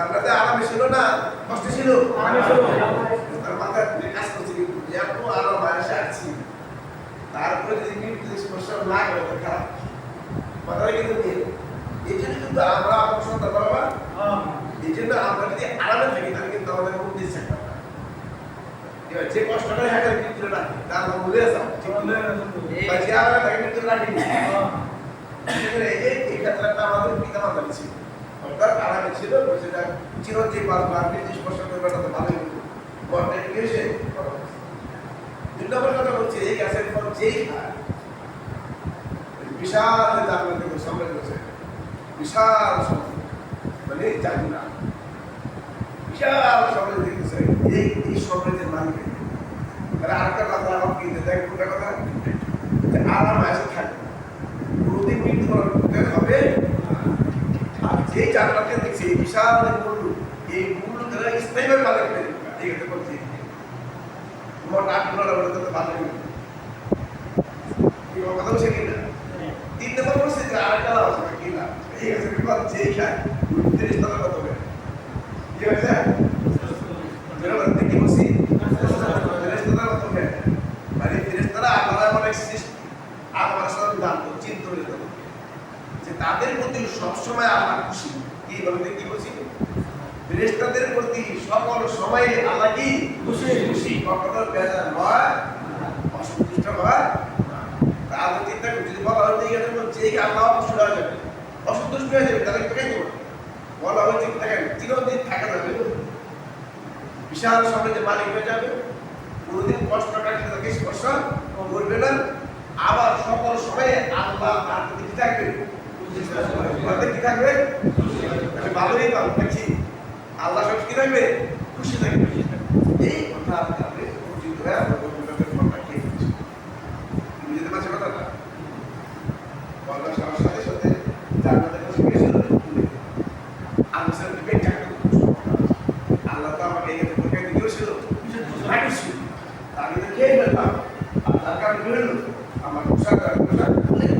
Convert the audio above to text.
জান্নাতে আরামে ছিল না? কষ্ট ছিল? আরামে ছিল। তার মাথায় কাজ করছে কিন্তু এত আরাম আসছি। তারপরে যদি স্পর্শ না করে খারাপ। কথাটা কিন্তু এই জন্য কিন্তু আমরা আমার সন্তান বাবা এই জন্য আমরা যদি আরামে থাকি তাহলে কিন্তু আমাদের মুক্তি থাকবে না। এবার যে কষ্টটা হ্যাঁ রাখি তার নাম ভুলে যাও? যে রাখি। এই ক্ষেত্রটা আমাদের পিতা মাতা ছিল আরামে ছিল, সেটা চিরঞ্জীব মৃত্যু স্পর্শ ভালোই হতো দুই নম্বর কথা এই গাছের ফল যেই বিশাল জানলা থেকে সামনে গেছে বিশাল মানে জানি না। বিশাল সম্পদ দেখতেছে, এই এই মালিক। কথা আমার কি দেখ কথা? আরাম আসে থাকে কোনোদিন মৃত্যু করতে হবে জানলাকে দেখছি, এই বিশাল মূল্য এই মূল্য তারা স্থায়ীভাবে হয়ে যাবে ঠিক আছে বলছি, তোমার নাকগুলো বলে তো ভালো লাগে কি কথা বলছে কিনা তিন নম্বর বলছে যে আরেকটা লাভ আছে, কি না? আছে বিপদ, যে খায় তিরিশ টাকা কত হবে কি হয়েছে মানে তিরিশ আপনারা অনেক সৃষ্টি। আমার সাথে জানতো চিন্তা যে তাদের প্রতি সবসময় আল্লাহ খুশি। কি বলতে কি বলছি? ফেরেশতাদের প্রতি সকল সময় আল্লাহ কি খুশি। খুশি। কখনো বেজার নয় অসন্তুষ্ট হয় আল্লাহ চিন্তা করছি যদি বলা হয়েছে এই বলছে এই আল্লাহ খুশি হয়ে যাবে অসন্তুষ্ট হয়ে যাবে তাহলে কেন দেবো বলা হয়েছে দেখেন চিরদিন থাকা যাবে বিশাল সমাজের মালিক হয়ে যাবে কোনোদিন কষ্ট কাটলে তাকে স্পর্শ করবে না। আবার সকল সময়ে আল্লাহ তার প্রতি থাকবে? বলতে কি থাকবে তাহলে ভালোই পাবো দেখছি আল্লাহ সব কি থাকবে খুশি থাকবে এই কথা আপনি উচিত বুঝতে পারছি কথাটা বলা সাথে সাথে সাথে তো আমাকে এই পরীক্ষা দিতে ছিল রাখিছিল আমি তো খেয়ে তার আমার পোশাকটা তার